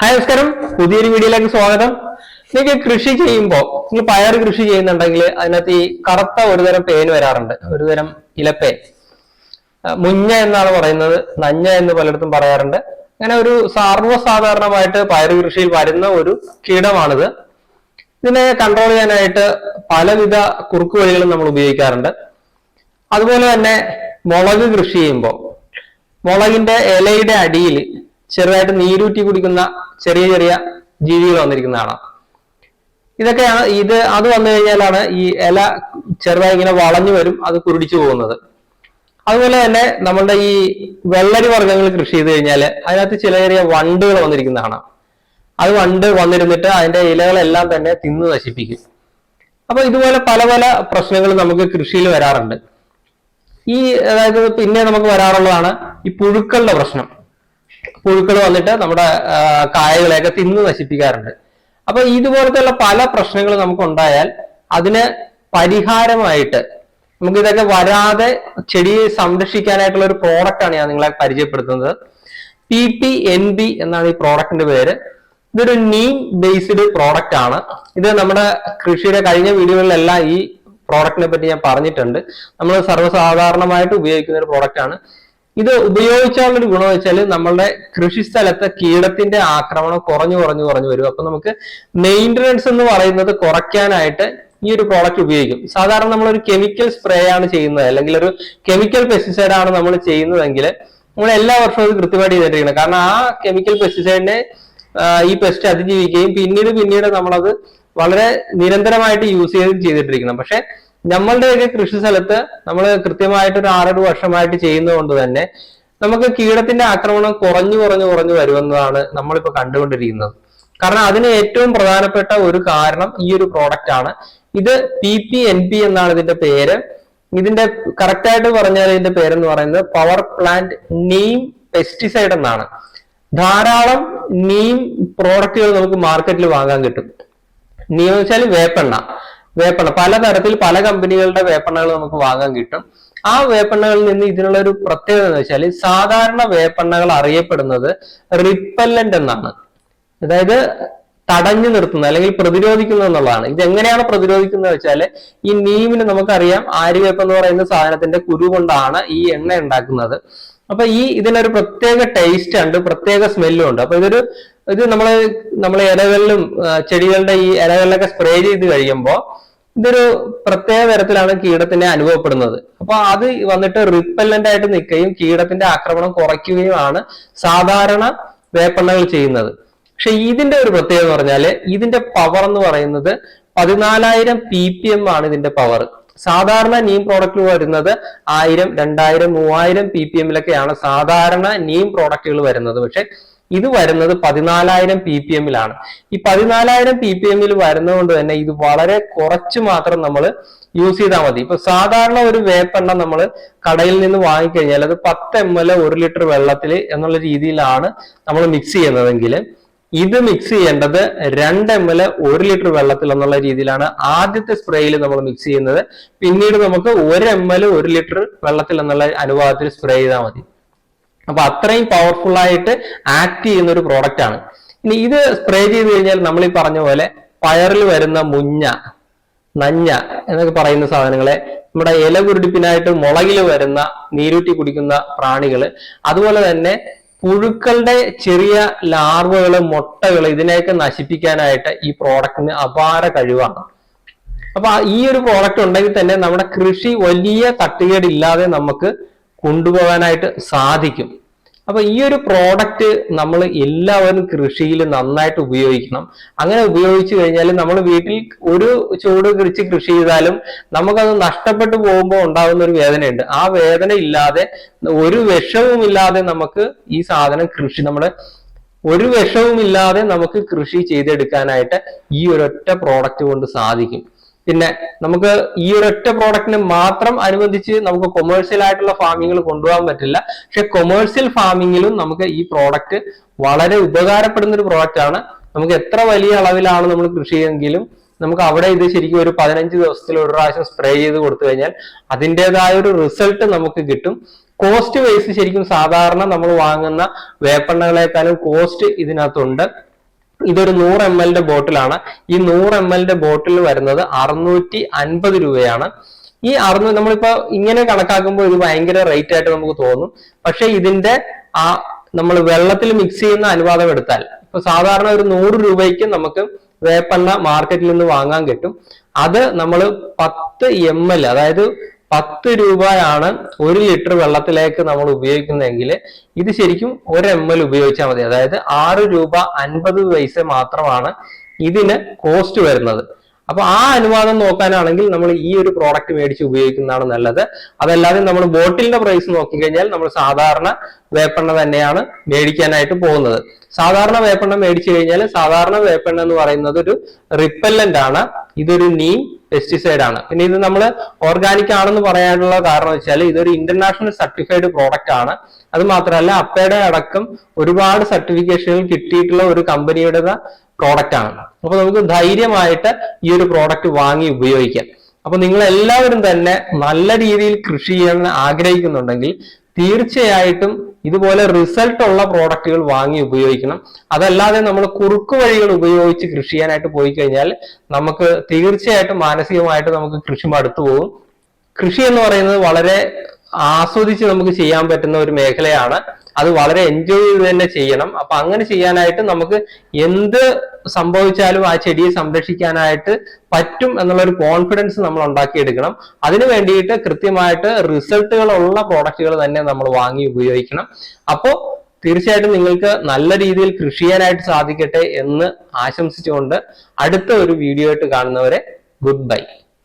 Hi നമസ്കാരം. പുതിയൊരു വീഡിയോയിലേക്ക് സ്വാഗതം. നിങ്ങൾക്ക് കൃഷി ചെയ്യുമ്പോൾ നിങ്ങൾ പയർ കൃഷി ചെയ്യുന്നുണ്ടെങ്കിൽ അതിനകത്ത് ഈ കറുത്ത ഒരുതരം പേൻ വരാറുണ്ട്. ഒരുതരം ഇലപ്പേൻ മുഞ്ഞ എന്നാണ് പറയുന്നത്. നഞ്ഞ എന്ന് പലയിടത്തും പറയാറുണ്ട്. അങ്ങനെ ഒരു സർവസാധാരണമായിട്ട് പയർ കൃഷിയിൽ വരുന്ന ഒരു കീടമാണിത്. ഇതിനെ കൺട്രോൾ ചെയ്യാനായിട്ട് പലവിധ കുറുക്ക് വഴികളും നമ്മൾ ഉപയോഗിക്കാറുണ്ട്. അതുപോലെ തന്നെ മുളക് കൃഷി ചെയ്യുമ്പോൾ മുളകിന്റെ ഇലയുടെ അടിയിൽ ചെറുതായിട്ട് നീരൂറ്റി കുടിക്കുന്ന ചെറിയ ചെറിയ ജീവികൾ വന്നിരിക്കുന്നതാണ്. ഇതൊക്കെയാണ് ഇത് അത് വന്നു കഴിഞ്ഞാലാണ് ഈ ഇല ചെറുതായി ഇങ്ങനെ വളഞ്ഞു വരും അത് കുരുടിച്ചു പോകുന്നത്. അതുപോലെ തന്നെ നമ്മളുടെ ഈ വെള്ളരി വർഗങ്ങൾ കൃഷി ചെയ്ത് കഴിഞ്ഞാൽ അതിനകത്ത് ചില ചെറിയ വണ്ടുകൾ വന്നിരിക്കുന്നതാണ്. അത് വണ്ട് വന്നിരുന്നിട്ട് അതിന്റെ ഇലകളെല്ലാം തന്നെ തിന്ന് നശിപ്പിക്കും. അപ്പൊ ഇതുപോലെ പല പല പ്രശ്നങ്ങൾ നമുക്ക് കൃഷിയിൽ വരാറുണ്ട്. ഈ അതായത് പിന്നെ നമുക്ക് വരാറുള്ളതാണ് ഈ പുഴുക്കളുടെ പ്രശ്നം. പുഴുക്കൾ വന്നിട്ട് നമ്മുടെ കായകളെയൊക്കെ തിന്ന് നശിപ്പിക്കാറുണ്ട്. അപ്പൊ ഇതുപോലത്തെയുള്ള പല പ്രശ്നങ്ങൾ നമുക്ക് ഉണ്ടായാൽ അതിന് പരിഹാരമായിട്ട് നമുക്ക് ഇതൊക്കെ വരാതെ ചെടിയെ സംരക്ഷിക്കാനായിട്ടുള്ള ഒരു പ്രോഡക്റ്റ് ആണ് ഞാൻ നിങ്ങളെ പരിചയപ്പെടുത്തുന്നത്. പി പി എൻ ബി എന്നാണ് ഈ പ്രോഡക്റ്റിന്റെ പേര്. ഇതൊരു നീം ബേസ്ഡ് പ്രോഡക്റ്റ് ആണ്. ഇത് നമ്മുടെ കൃഷിയുടെ കഴിഞ്ഞ വീഡിയോകളിലെല്ലാം ഈ പ്രോഡക്റ്റിനെ പറ്റി ഞാൻ പറഞ്ഞിട്ടുണ്ട്. നമ്മൾ സർവസാധാരണമായിട്ട് ഉപയോഗിക്കുന്ന ഒരു പ്രോഡക്റ്റ് ആണ്. ഇത് ഉപയോഗിച്ചാലുള്ള ഒരു ഗുണം വെച്ചാൽ നമ്മളുടെ കൃഷി സ്ഥലത്തെ കീടത്തിന്റെ ആക്രമണം കുറഞ്ഞു കുറഞ്ഞു കുറഞ്ഞു വരും. അപ്പൊ നമുക്ക് മെയിന്റനൻസ് എന്ന് പറയുന്നത് കുറയ്ക്കാനായിട്ട് ഈ ഒരു പ്രോഡക്റ്റ് ഉപയോഗിക്കും. സാധാരണ നമ്മൾ ഒരു കെമിക്കൽ സ്പ്രേ ആണ് ചെയ്യുന്നത്. അല്ലെങ്കിൽ ഒരു കെമിക്കൽ പെസ്റ്റിസൈഡ് ആണ് നമ്മൾ ചെയ്യുന്നതെങ്കിൽ നമ്മൾ എല്ലാ വർഷവും അത് കൃത്യമായിട്ട് ചെയ്തിട്ടിരിക്കണം. കാരണം ആ കെമിക്കൽ പെസ്റ്റിസൈഡിനെ ഈ പെസ്റ്റ് അതിജീവിക്കുകയും പിന്നീട് പിന്നീട് നമ്മളത് വളരെ നിരന്തരമായിട്ട് യൂസ് ചെയ്ത് ചെയ്തിട്ടിരിക്കണം. പക്ഷെ നമ്മളുടെയൊക്കെ കൃഷി സ്ഥലത്ത് നമ്മൾ കൃത്യമായിട്ട് ഒരു ആറേഴ് വർഷമായിട്ട് ചെയ്യുന്നതുകൊണ്ട് തന്നെ നമുക്ക് കീടത്തിന്റെ ആക്രമണം കുറഞ്ഞു കുറഞ്ഞു കുറഞ്ഞു വരുമെന്നതാണ് നമ്മളിപ്പോ കണ്ടുകൊണ്ടിരിക്കുന്നത്. കാരണം അതിന് ഏറ്റവും പ്രധാനപ്പെട്ട ഒരു കാരണം ഈ ഒരു പ്രോഡക്റ്റ് ആണ്. ഇത് പി പി എൻ പി എന്നാണ് ഇതിന്റെ പേര്. ഇതിന്റെ കറക്റ്റ് ആയിട്ട് പറഞ്ഞാൽ ഇതിന്റെ പേരെന്ന് പറയുന്നത് പവർ പ്ലാന്റ് നെയിം പെസ്റ്റിസൈഡ് എന്നാണ്. ധാരാളം നീം പ്രോഡക്റ്റുകൾ നമുക്ക് മാർക്കറ്റിൽ വാങ്ങാൻ കിട്ടും. നീം വെച്ചാൽ വേപ്പെണ്ണ. വേപ്പെണ്ണ പലതരത്തിൽ പല കമ്പനികളുടെ വേപ്പണ്ണകൾ നമുക്ക് വാങ്ങാൻ കിട്ടും. ആ വേപ്പണ്ണകളിൽ നിന്ന് ഇതിനുള്ള ഒരു പ്രത്യേകത എന്ന് വെച്ചാൽ സാധാരണ വേപ്പണ്ണകൾ അറിയപ്പെടുന്നത് റിപ്പല്ലന്റ് എന്നാണ്. അതായത് തടഞ്ഞു നിർത്തുന്നത് അല്ലെങ്കിൽ പ്രതിരോധിക്കുന്നത് എന്നുള്ളതാണ്. ഇത് എങ്ങനെയാണ് പ്രതിരോധിക്കുന്നത് വെച്ചാൽ ഈ നീമിന് നമുക്കറിയാം ആര്യവേപ്പ് എന്ന് പറയുന്ന സാധനത്തിന്റെ കുരു കൊണ്ടാണ് ഈ എണ്ണ ഉണ്ടാക്കുന്നത്. അപ്പൊ ഈ ഇതിനൊരു പ്രത്യേക ടേസ്റ്റ് ഉണ്ട് പ്രത്യേക സ്മെല്ലും ഉണ്ട്. അപ്പൊ ഇതൊരു ഇത് നമ്മൾ നമ്മളെ ഇലകളിലും ചെടികളുടെ ഈ ഇലകളിലൊക്കെ സ്പ്രേ ചെയ്ത് കഴിയുമ്പോൾ ഇതൊരു പ്രത്യേക തരത്തിലാണ് കീടത്തിനെ അനുഭവപ്പെടുന്നത്. അപ്പൊ അത് വന്നിട്ട് റിപ്പല്ലന്റ് ആയിട്ട് നിൽക്കുകയും കീടത്തിന്റെ ആക്രമണം കുറയ്ക്കുകയുമാണ് സാധാരണ വേപ്പെണ്ണകൾ ചെയ്യുന്നത്. പക്ഷെ ഇതിന്റെ ഒരു പ്രത്യേകത എന്ന് പറഞ്ഞാൽ ഇതിന്റെ പവർ എന്ന് പറയുന്നത് പതിനാലായിരം പി പി എം ആണ് ഇതിന്റെ പവർ സാധാരണ നീം പ്രോഡക്റ്റ് വരുന്നത് ആയിരം രണ്ടായിരം മൂവായിരം പി പി എമ്മിലൊക്കെയാണ് സാധാരണ നീം പ്രോഡക്റ്റുകൾ വരുന്നത്. പക്ഷെ ഇത് വരുന്നത് പതിനാലായിരം പി പി എമ്മിലാണ് ഈ പതിനാലായിരം പി പി എമ്മിൽ വരുന്നതുകൊണ്ട് തന്നെ ഇത് വളരെ കുറച്ച് മാത്രം നമ്മൾ യൂസ് ചെയ്താൽ മതി. ഇപ്പൊ സാധാരണ ഒരു വേപ്പെണ്ണ നമ്മൾ കടയിൽ നിന്ന് വാങ്ങിക്കഴിഞ്ഞാൽ അത് പത്ത് എം എൽ ഒരു ലിറ്റർ വെള്ളത്തിൽ എന്നുള്ള രീതിയിലാണ് നമ്മൾ മിക്സ് ചെയ്യുന്നതെങ്കിൽ ഇത് മിക്സ് ചെയ്യേണ്ടത് രണ്ട് എം എൽ ഒരു ലിറ്റർ വെള്ളത്തിൽ എന്നുള്ള രീതിയിലാണ് ആദ്യത്തെ സ്പ്രേയിൽ നമ്മൾ മിക്സ് ചെയ്യുന്നത്. പിന്നീട് നമുക്ക് ഒരു എം എൽ ഒരു ലിറ്റർ വെള്ളത്തിൽ എന്നുള്ള അനുപാതത്തിൽ സ്പ്രേ ചെയ്താൽ മതി. അപ്പൊ അത്രയും പവർഫുൾ ആയിട്ട് ആക്ട് ചെയ്യുന്ന ഒരു പ്രോഡക്റ്റ് ആണ്. ഇനി ഇത് സ്പ്രേ ചെയ്ത് കഴിഞ്ഞാൽ നമ്മൾ ഈ പറഞ്ഞ പോലെ പയറിൽ വരുന്ന മുഞ്ഞ നഞ്ഞ എന്നൊക്കെ പറയുന്ന സാധനങ്ങളെ നമ്മുടെ ഇല കുരുടിപ്പിനായിട്ട് മുളകിൽ വരുന്ന നീരൂറ്റി കുടിക്കുന്ന പ്രാണികൾ അതുപോലെ തന്നെ പുഴുക്കളുടെ ചെറിയ ലാർവകൾ മുട്ടകൾ ഇതിനെയൊക്കെ നശിപ്പിക്കാനായിട്ട് ഈ പ്രോഡക്റ്റിന് അപാര കഴിവാണ്. അപ്പൊ ഈ ഒരു പ്രോഡക്റ്റ് ഉണ്ടെങ്കിൽ തന്നെ നമ്മുടെ കൃഷി വലിയ തട്ടുകേടില്ലാതെ നമുക്ക് കൊണ്ടുപോകാനായിട്ട് സാധിക്കും. അപ്പൊ ഈ ഒരു പ്രോഡക്റ്റ് നമ്മൾ എല്ലാവരും കൃഷിയിൽ നന്നായിട്ട് ഉപയോഗിക്കണം. അങ്ങനെ ഉപയോഗിച്ചു കഴിഞ്ഞാൽ നമ്മൾ വീട്ടിൽ ഒരു ചൂട് കൃഷി കൃഷി ചെയ്താലും നമുക്കത് നഷ്ടപ്പെട്ടു പോകുമ്പോൾ ഉണ്ടാകുന്ന ഒരു വേദനയുണ്ട്. ആ വേദന ഇല്ലാതെ ഒരു വിഷവും ഇല്ലാതെ നമുക്ക് ഈ സാധനം കൃഷി നമ്മുടെ ഒരു വിഷവും ഇല്ലാതെ നമുക്ക് കൃഷി ചെയ്തെടുക്കാനായിട്ട് ഈ ഒരൊറ്റ പ്രോഡക്റ്റ് കൊണ്ട് സാധിക്കും. പിന്നെ നമുക്ക് ഈ ഒരൊറ്റ പ്രോഡക്റ്റിന് മാത്രം അനുബന്ധിച്ച് നമുക്ക് കൊമേഴ്സ്യൽ ആയിട്ടുള്ള ഫാമിങ്ങൾ കൊണ്ടുപോകാൻ പറ്റില്ല. പക്ഷെ കൊമേഴ്സ്യൽ ഫാമിങ്ങിലും നമുക്ക് ഈ പ്രോഡക്റ്റ് വളരെ ഉപകാരപ്പെടുന്ന ഒരു പ്രോഡക്റ്റ് ആണ്. നമുക്ക് എത്ര വലിയ അളവിലാണ് നമ്മൾ കൃഷി ചെയ്യുമെങ്കിലും നമുക്ക് അവിടെ ഇത് ശരിക്കും ഒരു പതിനഞ്ച് ദിവസത്തിൽ ഒരു പ്രാവശ്യം സ്പ്രേ ചെയ്ത് കൊടുത്തു കഴിഞ്ഞാൽ അതിന്റെതായ ഒരു റിസൾട്ട് നമുക്ക് കിട്ടും. കോസ്റ്റ് വൈസ് ശരിക്കും സാധാരണ നമ്മൾ വാങ്ങുന്ന വേപ്പെണ്ണകളെക്കാളും കോസ്റ്റ് ഇതിനകത്തുണ്ട്. ഇതൊരു നൂറ് എം എല്ലിന്റെ ബോട്ടിലാണ്. ഈ നൂറ് എം എല്ലിന്റെ ബോട്ടിൽ വരുന്നത് അറുന്നൂറ്റി അൻപത് രൂപയാണ്. ഈ അറുന്നൂറ് നമ്മളിപ്പോ ഇങ്ങനെ കണക്കാക്കുമ്പോൾ ഇത് ഭയങ്കര റേറ്റ് ആയിട്ട് നമുക്ക് തോന്നും. പക്ഷെ ഇതിന്റെ ആ നമ്മൾ വെള്ളത്തിൽ മിക്സ് ചെയ്യുന്ന അനുപാതം എടുത്താൽ ഇപ്പൊ സാധാരണ ഒരു നൂറ് രൂപയ്ക്ക് നമുക്ക് വേപ്പെണ്ണ മാർക്കറ്റിൽ നിന്ന് വാങ്ങാൻ കിട്ടും. അത് നമ്മൾ പത്ത് എം എൽ അതായത് പത്ത് രൂപയാണ് ഒരു ലിറ്റർ വെള്ളത്തിലേക്ക് നമ്മൾ ഉപയോഗിക്കുന്നതെങ്കിൽ ഇത് ശരിക്കും ഒരു എം എൽ ഉപയോഗിച്ചാൽ മതി. അതായത് ആറ് രൂപ അൻപത് പൈസ മാത്രമാണ് ഇതിന് കോസ്റ്റ് വരുന്നത്. അപ്പൊ ആ അനുവാദം നോക്കാനാണെങ്കിൽ നമ്മൾ ഈ ഒരു പ്രോഡക്റ്റ് മേടിച്ച് ഉപയോഗിക്കുന്നതാണ് നല്ലത്. അതല്ലാതെ നമ്മൾ ബോട്ടിലിന്റെ പ്രൈസ് നോക്കിക്കഴിഞ്ഞാൽ നമ്മൾ സാധാരണ വേപ്പെണ്ണ തന്നെയാണ് മേടിക്കാനായിട്ട് പോകുന്നത്. സാധാരണ വേപ്പെണ്ണ മേടിച്ചു കഴിഞ്ഞാൽ സാധാരണ വേപ്പെണ്ണ എന്ന് പറയുന്നത് ഒരു റിപ്പല്ലന്റ് ആണ്. ഇതൊരു നീം പെസ്റ്റിസൈഡ് ആണ്. പിന്നെ ഇത് നമ്മൾ ഓർഗാനിക് ആണെന്ന് പറയാനുള്ള കാരണം വെച്ചാൽ ഇതൊരു ഇന്റർനാഷണൽ സർട്ടിഫൈഡ് പ്രോഡക്റ്റ് ആണ്. അത് മാത്രമല്ല അപ്പയുടെ അടക്കം ഒരുപാട് സർട്ടിഫിക്കേഷനുകൾ കിട്ടിയിട്ടുള്ള ഒരു കമ്പനിയുടെ പ്രോഡക്റ്റ് ആണ്. അപ്പൊ നമുക്ക് ധൈര്യമായിട്ട് ഈ ഒരു പ്രോഡക്റ്റ് വാങ്ങി ഉപയോഗിക്കാം. അപ്പൊ നിങ്ങൾ എല്ലാവരും തന്നെ നല്ല രീതിയിൽ കൃഷി ചെയ്യാൻ ആഗ്രഹിക്കുന്നുണ്ടെങ്കിൽ തീർച്ചയായിട്ടും ഇതുപോലെ റിസൾട്ട് ഉള്ള പ്രോഡക്റ്റുകൾ വാങ്ങി ഉപയോഗിക്കണം. അതല്ലാതെ നമ്മൾ കുറുക്കു വഴികൾ ഉപയോഗിച്ച് കൃഷി ചെയ്യാനായിട്ട് പോയി കഴിഞ്ഞാൽ നമുക്ക് തീർച്ചയായിട്ടും മാനസികമായിട്ട് നമുക്ക് കൃഷി മടുത്തു പോകും. കൃഷി എന്ന് പറയുന്നത് വളരെ ആസ്വദിച്ച് നമുക്ക് ചെയ്യാൻ പറ്റുന്ന ഒരു മേഖലയാണ്. അത് വളരെ എൻജോയ് ചെയ്ത് തന്നെ ചെയ്യണം. അപ്പൊ അങ്ങനെ ചെയ്യാനായിട്ട് നമുക്ക് എന്ത് സംഭവിച്ചാലും ആ ചെടിയെ സംരക്ഷിക്കാനായിട്ട് പറ്റും എന്നുള്ള ഒരു കോൺഫിഡൻസ് നമ്മൾ ഉണ്ടാക്കിയെടുക്കണം. അതിനു വേണ്ടിയിട്ട് കൃത്യമായിട്ട് റിസൾട്ടുകൾ ഉള്ള പ്രോഡക്റ്റുകൾ തന്നെ നമ്മൾ വാങ്ങി ഉപയോഗിക്കണം. അപ്പോൾ തീർച്ചയായിട്ടും നിങ്ങൾക്ക് നല്ല രീതിയിൽ കൃഷി ചെയ്യാനായിട്ട് സാധിക്കട്ടെ എന്ന് ആശംസിച്ചുകൊണ്ട് അടുത്ത ഒരു വീഡിയോ ആയിട്ട് കാണുന്നവരെ ഗുഡ് ബൈ